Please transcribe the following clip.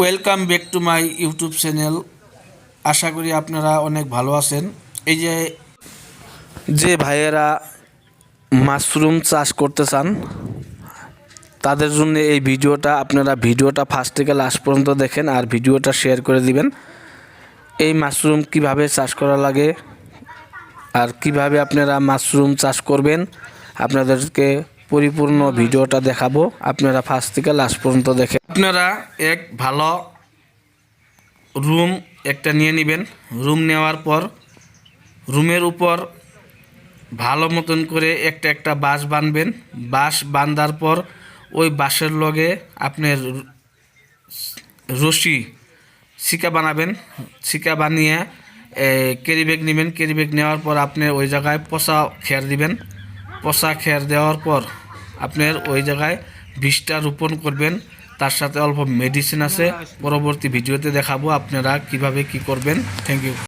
Welcome back to my YouTube channel আশা করি আপনারা অনেক ভালো আছেন। এই যে যে ভাইয়েরা মাশরুম চাষ করতে চান, তাদের জন্য এই ভিডিওটা, আপনারা ভিডিওটা ফার্স্ট থেকে লাস্ট পর্যন্ত দেখেন আর ভিডিওটা শেয়ার করে দিবেন। এই মাশরুম কীভাবে চাষ করা লাগে আর কীভাবে আপনারা মাশরুম চাষ করবেন, আপনাদেরকে পরিপূর্ণ ভিডিওটা দেখাবো। আপনারা ফার্স্ট থেকে লাস্ট পর্যন্ত দেখে আপনারা এক ভালো রুম একটা নিয়ে নেবেন। রুম নেওয়ার পর রুমের উপর ভালো মতন করে একটা একটা বাঁশ বানবেন। বাঁশ বাঁধার পর ওই বাঁশের লগে আপনার রশি শিকা বানাবেন। শিকা বানিয়ে ক্যারি ব্যাগ নেবেন। ক্যারি ব্যাগ নেওয়ার পর আপনি ওই জায়গায় পচা খের দিবেন। পচা খের দেওয়ার পর আপনার ওই জায়গায় বীজটা রোপণ করবেন। তার সাথে অল্প মেডিসিন আছে। পরবর্তী ভিডিওতে দেখাবো আপনারা কীভাবে কি করবেন। Thank you